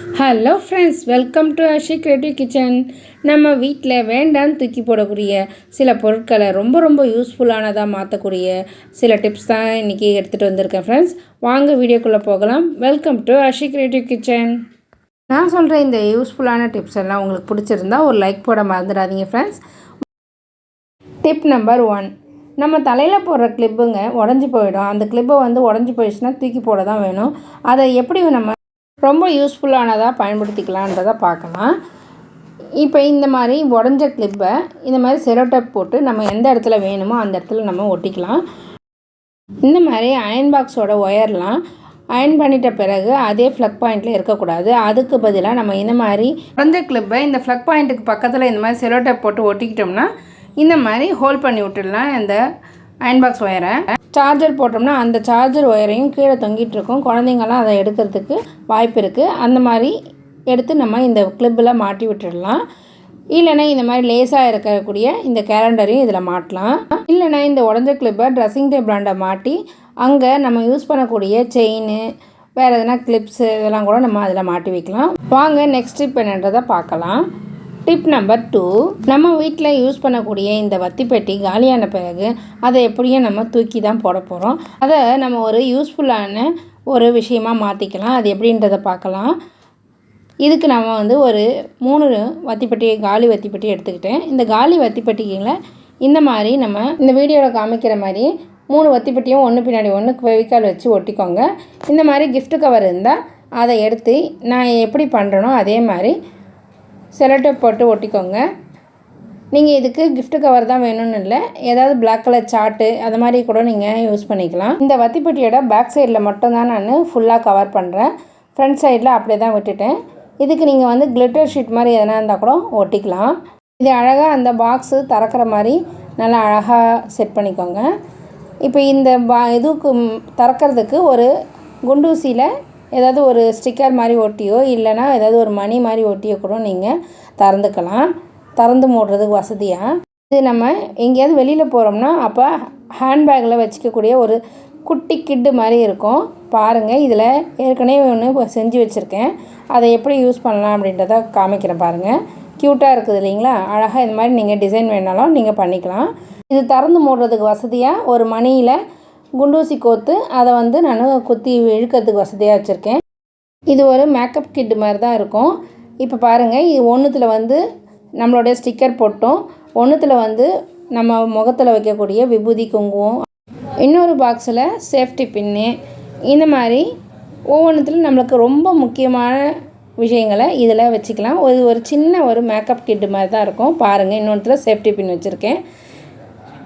Hello friends welcome to Ashi creative kitchen நம்ம வீட்டில் வேண்டான்னு தூக்கி போடக்கூடிய சில பொருட்களை ரொம்ப ரொம்ப யூஸ்ஃபுல்லானதாக மாற்றக்கூடிய சில டிப்ஸ் தான் இன்றைக்கி எடுத்துகிட்டு வந்திருக்கேன் ஃப்ரெண்ட்ஸ் வாங்க வீடியோக்குள்ளே போகலாம். Welcome to Ashi creative kitchen நான் சொல்கிற இந்த யூஸ்ஃபுல்லான டிப்ஸ் எல்லாம் உங்களுக்கு பிடிச்சிருந்தா ஒரு லைக் போட மறந்துடாதீங்க ஃப்ரெண்ட்ஸ் டிப் நம்பர் ஒன் நம்ம தலையில் போடுற கிளிப்புங்க உடஞ்சி போயிடும். அந்த கிளிப்பை வந்து உடஞ்சி போயிடுச்சுன்னா தூக்கி போட தான் வேணும். அதை எப்படி நம்ம ரொம்ப யூஸ்ஃபுல்லானதாக பயன்படுத்திக்கலான்றதை பார்க்கலாம். இப்போ இந்த மாதிரி உடஞ்ச கிளிப்பை இந்த மாதிரி செரோடப் போட்டு நம்ம எந்த இடத்துல வேணுமோ அந்த இடத்துல நம்ம ஒட்டிக்கலாம். இந்த மாதிரி அயன் பாக்ஸோட ஒயர்லாம் அயன் பண்ணிட்ட பிறகு அதே ஃப்ளக் பாயிண்ட்டில் இருக்கக்கூடாது. அதுக்கு பதிலாக நம்ம இந்த மாதிரி உடஞ்ச கிளிப்பை இந்த ஃப்ளக் பாயிண்ட்டுக்கு பக்கத்தில் இந்த மாதிரி செரோடப் போட்டு ஒட்டிக்கிட்டோம்னா இந்த மாதிரி ஹோல்ட் பண்ணி விட்டுடலாம். இந்த அயன் பாக்ஸ் ஒயரை சார்ஜர் போட்டோம்னா அந்த சார்ஜர் ஒயரையும் கீழே தொங்கிட்டு இருக்கும். குழந்தைங்கள்லாம் அதை எடுக்கிறதுக்கு வாய்ப்பு இருக்குது அந்த மாதிரி எடுத்து நம்ம இந்த கிளிப்பில் மாட்டி விட்டுடலாம். இல்லைனா இந்த மாதிரி லேஸாக இருக்கக்கூடிய இந்த கேலண்டரையும் இதில் மாட்டலாம். இல்லைனா இந்த உடஞ்ச கிளிப்பை ட்ரெஸ்ஸிங் டேபிளாண்ட மாட்டி அங்கே நம்ம யூஸ் பண்ணக்கூடிய செயின் வேறு எதனா கிளிப்ஸு இதெல்லாம் கூட நம்ம அதில் மாட்டி வைக்கலாம். வாங்க நெக்ஸ்ட் டிப் என்னன்றதை பார்க்கலாம். டிப் நம்பர் டூ நம்ம வீட்டில் யூஸ் பண்ணக்கூடிய இந்த வத்திப்பெட்டி காலியான பிறகு அதை எப்படியும் நம்ம தூக்கி தான் போட போகிறோம் அதை நம்ம ஒரு யூஸ்ஃபுல்லான ஒரு விஷயமாக மாற்றிக்கலாம் அது எப்படின்றத பார்க்கலாம். இதுக்கு நம்ம வந்து ஒரு மூணு வத்திப்பெட்டி காலி வத்திப்பட்டி எடுத்துக்கிட்டேன். இந்த காலி வத்திப்பட்டிகளை இந்த மாதிரி நம்ம இந்த வீடியோவில் காமிக்கிற மாதிரி மூணு வத்திப்பெட்டியும் ஒன்று பின்னாடி ஒன்று வெவிக்கால் வச்சு ஒட்டிக்கோங்க. இந்த மாதிரி கிஃப்ட் கவர் இருந்தால் அதை எடுத்து நான் எப்படி பண்ணுறேனோ அதே மாதிரி செலோடேப் போட்டு ஒட்டிக்கோங்க. நீங்கள் இதுக்கு கிஃப்ட் கவர் தான் வேணும்னு இல்லை. ஏதாவது பிளாக் கலர் சார்ட்டு அது மாதிரி கூட நீங்கள் யூஸ் பண்ணிக்கலாம். இந்த வத்திப்பெட்டியோட பேக் சைடில் மட்டும்தான் நான் ஃபுல்லாக கவர் பண்ணுறேன் ஃப்ரண்ட் சைடில் அப்படியே தான் விட்டுட்டேன். இதுக்கு நீங்கள் வந்து கிளிட்டர் ஷீட் மாதிரி எதனா இருந்தால் கூட ஒட்டிக்கலாம். இது அழகாக அந்த பாக்ஸு திறக்கிற மாதிரி நல்லா அழகாக செட் பண்ணிக்கோங்க. இப்போ இந்த பா இதுக்கு திறக்கிறதுக்கு திறக்கறதுக்கு ஒரு குண்டூசியில் ஏதாவது ஒரு ஸ்டிக்கர் மாதிரி ஒட்டியோ இல்லைன்னா ஏதாவது ஒரு மணி மாதிரி ஒட்டியோ கூட நீங்கள் திறந்துக்கலாம். திறந்து மூடுறதுக்கு வசதியாக இது நம்ம எங்கேயாவது வெளியில் போகிறோம்னா அப்போ ஹேண்ட்பேக்கில் வச்சுக்கக்கூடிய ஒரு குட்டி கிட்டு மாதிரி இருக்கும். பாருங்கள் இதில் ஏற்கனவே ஒன்று செஞ்சு வச்சுருக்கேன். அதை எப்படி யூஸ் பண்ணலாம் அப்படின்றத காமிக்கிறேன் பாருங்கள் க்யூட்டாக இருக்குது இல்லைங்களா? அழகாக இது மாதிரி நீங்கள் டிசைன் வேணாலும் நீங்கள் பண்ணிக்கலாம். இது திறந்து மூடுறதுக்கு வசதியாக ஒரு மணியில் குண்டூசி கோத்து அதை வந்து நான் குத்தி இழுக்கிறதுக்கு வசதியாக வச்சுருக்கேன். இது ஒரு மேக்கப் கிட்டு மாதிரி தான் இருக்கும். இப்போ பாருங்கள் இது ஒன்றுத்தில் வந்து நம்மளுடைய ஸ்டிக்கர் போட்டோம். ஒன்றுத்தில் வந்து நம்ம முகத்தில் வைக்கக்கூடிய விபூதி குங்குமம். இன்னொரு பாக்ஸில் சேஃப்டி பின்னு இந்த மாதிரி ஒவ்வொன்றுத்துலையும் நம்மளுக்கு ரொம்ப முக்கியமான விஷயங்களை இதில் வச்சுக்கலாம். ஒரு ஒரு சின்ன ஒரு மேக்கப் கிட்டு மாதிரி தான் இருக்கும். பாருங்கள் இன்னொன்றுத்தில் சேஃப்டி பின் வச்சுருக்கேன்.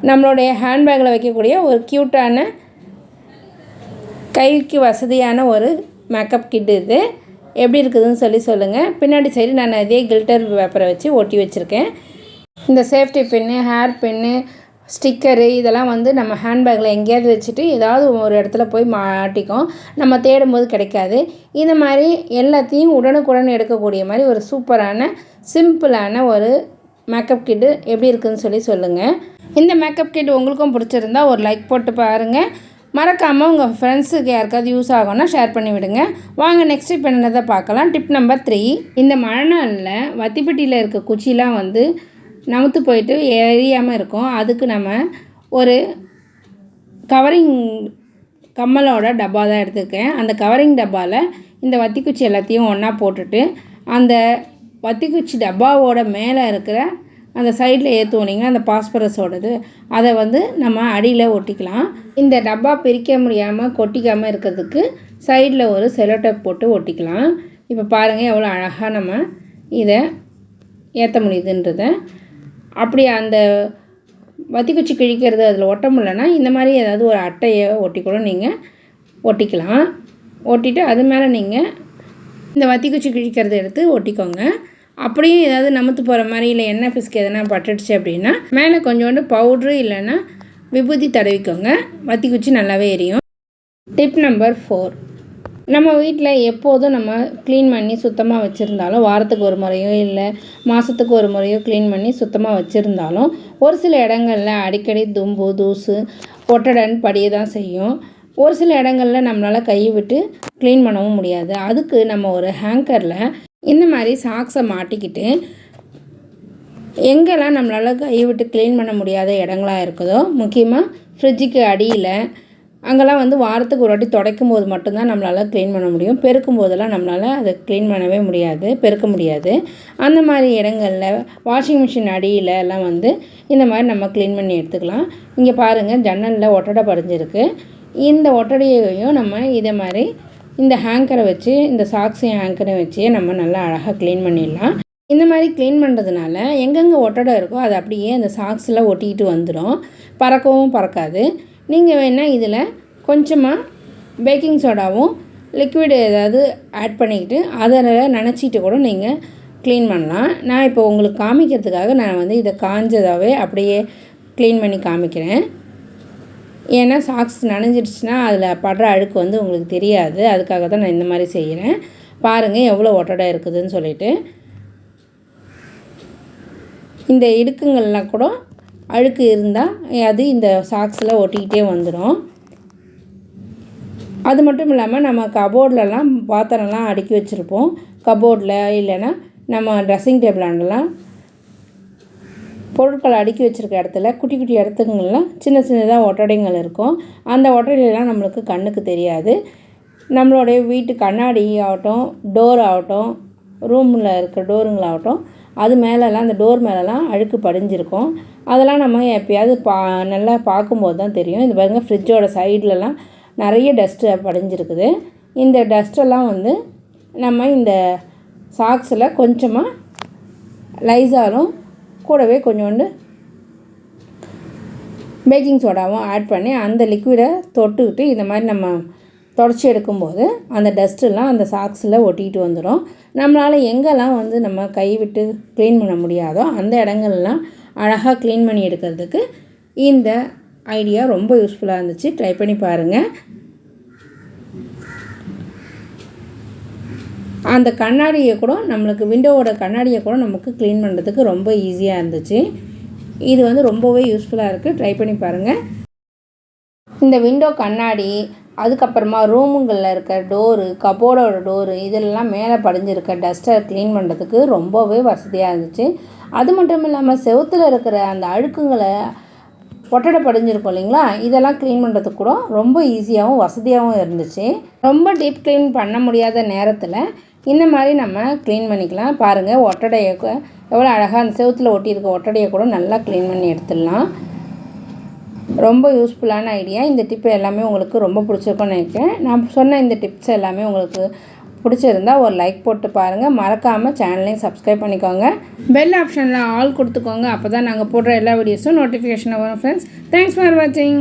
நம்மளுடைய ஹேண்ட்பேக்கில் வைக்கக்கூடிய ஒரு க்யூட்டான கைக்கு வசதியான ஒரு மேக்கப் கிட் இது. எப்படி இருக்குதுன்னு சொல்லி சொல்லுங்கள் பின்னாடி சைடு நான் இதே கில்டர் பேப்பரை வச்சு ஒட்டி வச்சுருக்கேன். இந்த safety pin hair pin sticker இதெல்லாம் வந்து நம்ம ஹேண்ட்பேக்கில் எங்கேயாவது வச்சுட்டு ஏதாவது ஒரு இடத்துல போய் மாட்டிக்கும். நம்ம தேடும்போது கிடைக்காது. இந்த மாதிரி எல்லாத்தையும் உடனுக்குடன் எடுக்கக்கூடிய மாதிரி ஒரு சூப்பரான சிம்பிளான ஒரு மேக்கப் கிட்டு எப்படி இருக்குதுன்னு சொல்லி சொல்லுங்கள் இந்த மேக்கப் கிட் உங்களுக்கும் பிடிச்சிருந்தா ஒரு லைக் போட்டு பாருங்கள் மறக்காமல் உங்கள் ஃப்ரெண்ட்ஸுக்கு யாருக்காவது யூஸ் ஆகும்னா ஷேர் பண்ணி விடுங்க. வாங்க நெக்ஸ்ட் இப்போ என்னதை பார்க்கலாம். டிப் நம்பர் த்ரீ இந்த மழை நாளில் வத்திப்பட்டியில் இருக்க குச்சிலாம் வந்து நமுத்து போயிட்டு எரியாமல் இருக்கும். அதுக்கு நம்ம ஒரு கவரிங் கம்மலோட டப்பா தான் எடுத்துருக்கேன். அந்த கவரிங் டப்பாவில் இந்த வத்திக்குச்சி எல்லாத்தையும் ஒன்றா போட்டுட்டு அந்த வத்திக்குச்சி டப்பாவோட மேலே இருக்கிற அந்த சைடில் ஏற்றுவோனிங்க அந்த பாஸ்பரஸோடது. அதை வந்து நம்ம அடியில் ஒட்டிக்கலாம். இந்த டப்பா பிரிக்க முடியாமல் கொட்டிக்காமல் இருக்கிறதுக்கு சைடில் ஒரு செலோடேப் போட்டு ஒட்டிக்கலாம். இப்போ பாருங்கள் எவ்வளோ அழகாக நம்ம இதை ஏற்ற முடியுதுன்றதை. அப்படி அந்த வத்திக்குச்சி கிழிக்கிறது அதில் ஒட்ட முடியலன்னா இந்த மாதிரி ஏதாவது ஒரு அட்டையை ஒட்டி கூட நீங்கள் ஒட்டிக்கலாம். ஒட்டிட்டு அது மேலே நீங்கள் இந்த வத்திக்குச்சி கிழிக்கிறது எடுத்து ஒட்டிக்கோங்க. அப்படியும் ஏதாவது நமுத்து போகிற மாதிரி இல்லை எண்ணெய் பிஸ்கு எதனா பட்டுடுச்சு அப்படின்னா மேலே கொஞ்சோண்டு பவுட்ரு இல்லைன்னா விபூதி தடவிக்கோங்க. வத்தி குச்சி நல்லாவே எரியும். டிப் நம்பர் ஃபோர் நம்ம வீட்டில் எப்போதும் நம்ம க்ளீன் பண்ணி சுத்தமாக வச்சுருந்தாலும் வாரத்துக்கு ஒரு முறையோ இல்லை மாதத்துக்கு ஒரு முறையோ க்ளீன் பண்ணி சுத்தமாக வச்சுருந்தாலும் ஒரு சில இடங்களில் அடிக்கடி தும்பு தூசு ஒட்டடன் படிய தான் செய்யும். ஒரு சில இடங்களில் நம்மளால் கையை விட்டு க்ளீன் பண்ணவும் முடியாது. அதுக்கு நம்ம ஒரு ஹேங்கரில் இந்த மாதிரி சாக்ஸை மாட்டிக்கிட்டு எங்கெல்லாம் நம்மளால் கை விட்டு க்ளீன் பண்ண முடியாத இடங்களாக இருக்குதோ முக்கியமாக ஃப்ரிட்ஜுக்கு அடியில் அங்கெல்லாம் வந்து வாரத்துக்கு ஒரு வாட்டி துடைக்கும் போது மட்டும்தான் நம்மளால் க்ளீன் பண்ண முடியும். பெருக்கும் போதெல்லாம் நம்மளால் அதை க்ளீன் பண்ணவே முடியாது பெருக்க முடியாது. அந்த மாதிரி இடங்களில் வாஷிங் மிஷின் அடியில் எல்லாம் வந்து இந்த மாதிரி நம்ம க்ளீன் பண்ணி எடுத்துக்கலாம். இங்கே பாருங்கள் ஜன்னலில் ஒட்டடை படிஞ்சிருக்கு இந்த ஒட்டடையையும் நம்ம இதை மாதிரி இந்த ஹேங்கரை வச்சு இந்த சாக்ஸையும் ஹேங்கரை வச்சே நம்ம நல்லா அழகாக க்ளீன் பண்ணிடலாம். இந்த மாதிரி க்ளீன் பண்ணுறதுனால எங்கெங்கே ஒட்டடை இருக்கோ அது அப்படியே அந்த சாக்ஸில் ஒட்டிக்கிட்டு வந்துடும் பறக்கவும் பறக்காது. நீங்கள் வேணால் இதில் கொஞ்சமாக பேக்கிங் சோடாவும் லிக்விடு ஏதாவது ஆட் பண்ணிக்கிட்டு அதில் நினச்சிட்டு கூட நீங்கள் க்ளீன் பண்ணலாம். நான் இப்போ உங்களுக்கு காமிக்கிறதுக்காக நான் வந்து இதை காஞ்சதாகவே அப்படியே க்ளீன் பண்ணி காமிக்கிறேன். ஏன்னா சாக்ஸ் நனைஞ்சிடுச்சுன்னா அதில் படுற அழுக்கு வந்து உங்களுக்கு தெரியாது. அதுக்காக தான் நான் இந்த மாதிரி செய்கிறேன் பாருங்கள் எவ்வளோ ஒட்டடை இருக்குதுன்னு சொல்லிட்டு. இந்த இடுக்குங்கள்லாம் கூட அழுக்கு இருந்தால் அது இந்த சாக்ஸில் ஒட்டிக்கிட்டே வந்துடும் அது மட்டும் இல்லாமல் நம்ம கபோர்ட்லலாம் பாத்திரம்லாம் அடுக்கி வச்சுருப்போம். கபோர்டில் இல்லைன்னா நம்ம ட்ரெஸ்ஸிங் டேபிளாண்டெல்லாம் பொருட்களை அடுக்கி வச்சுருக்க இடத்துல குட்டி குட்டி இடத்துங்கள்லாம் சின்ன சின்னதாக ஒட்டடைங்கள் இருக்கும். அந்த ஒட்டடையெல்லாம் நம்மளுக்கு கண்ணுக்கு தெரியாது. நம்மளுடைய வீட்டு கண்ணாடி ஆகட்டும் டோர் ஆகட்டும் ரூமில் இருக்கிற டோருங்களாகட்டும் அது மேலெலாம் அந்த டோர் மேலெலாம் அழுக்கு படிஞ்சிருக்கும். அதெல்லாம் நம்ம எப்பயாவது பா நல்லா பார்க்கும்போது தான் தெரியும். இது பாருங்கள் ஃப்ரிட்ஜோட சைட்லலாம் நிறைய டஸ்ட்டு படிஞ்சிருக்குது. இந்த டஸ்ட்டெல்லாம் வந்து நம்ம இந்த சாக்ஸில் கொஞ்சமாக லைஸாலும் கூடவே கொஞ்சோண்டு பேக்கிங் சோடாவும் ஆட் பண்ணி அந்த லிக்விடை தொட்டுக்கிட்டு இந்த மாதிரி நம்ம தொடச்சி எடுக்கும்போது அந்த டஸ்ட்டெல்லாம் அந்த சாக்ஸில் ஒட்டிக்கிட்டு வந்துடும் நம்மளால் எங்கெல்லாம் வந்து நம்ம கை விட்டு க்ளீன் பண்ண முடியாதோ அந்த இடங்கள்லாம் அழகாக க்ளீன் பண்ணி எடுக்கிறதுக்கு இந்த ஐடியா ரொம்ப யூஸ்ஃபுல்லாக இருந்துச்சு. ட்ரை பண்ணி பாருங்கள் அந்த கண்ணாடியை கூட நம்மளுக்கு விண்டோவோட கண்ணாடியை கூட நமக்கு க்ளீன் பண்ணுறதுக்கு ரொம்ப ஈஸியாக இருந்துச்சு. இது வந்து ரொம்பவே யூஸ்ஃபுல்லாக இருக்குது ட்ரை பண்ணி பாருங்கள் இந்த விண்டோ கண்ணாடி அதுக்கப்புறமா ரூமுங்களில் இருக்க டோரு கபோர்டோட டோரு இதெல்லாம் மேலே படிஞ்சிருக்க டஸ்ட்டை க்ளீன் பண்ணுறதுக்கு ரொம்பவே வசதியாக இருந்துச்சு. அது மட்டும் இல்லாமல் செவுத்தில் இருக்கிற அந்த அழுக்குங்களை ஒட்டடை படிஞ்சிருக்கும் இல்லைங்களா? இதெல்லாம் க்ளீன் பண்ணுறதுக்கு கூட ரொம்ப ஈஸியாகவும் வசதியாகவும் இருந்துச்சு. ரொம்ப டீப் க்ளீன் பண்ண முடியாத நேரத்தில் இந்த மாதிரி நம்ம க்ளீன் பண்ணிக்கலாம். பாருங்கள் ஒட்டடையை எவ்வளோ அழகாக அந்த செவுத்தில் ஒட்டியிருக்க ஒட்டடையை கூட நல்லா க்ளீன் பண்ணி எடுத்துடலாம். ரொம்ப யூஸ்ஃபுல்லான ஐடியா இந்த டிப்பு எல்லாமே உங்களுக்கு ரொம்ப பிடிச்சிருக்கும்னு நினைக்கிறேன். நான் சொன்ன இந்த டிப்ஸ் எல்லாமே உங்களுக்கு பிடிச்சிருந்தா ஒரு லைக் போட்டு பாருங்கள் மறக்காமல் சேனலையும் சப்ஸ்கிரைப் பண்ணிக்கோங்க. பெல் ஆப்ஷனில் ஆல் கொடுத்துக்கோங்க. அப்போ தான் நாங்கள் போடுற எல்லா வீடியோஸும் நோட்டிஃபிகேஷன் வரும் ஃப்ரெண்ட்ஸ் தேங்க்ஸ் ஃபார் வாட்சிங்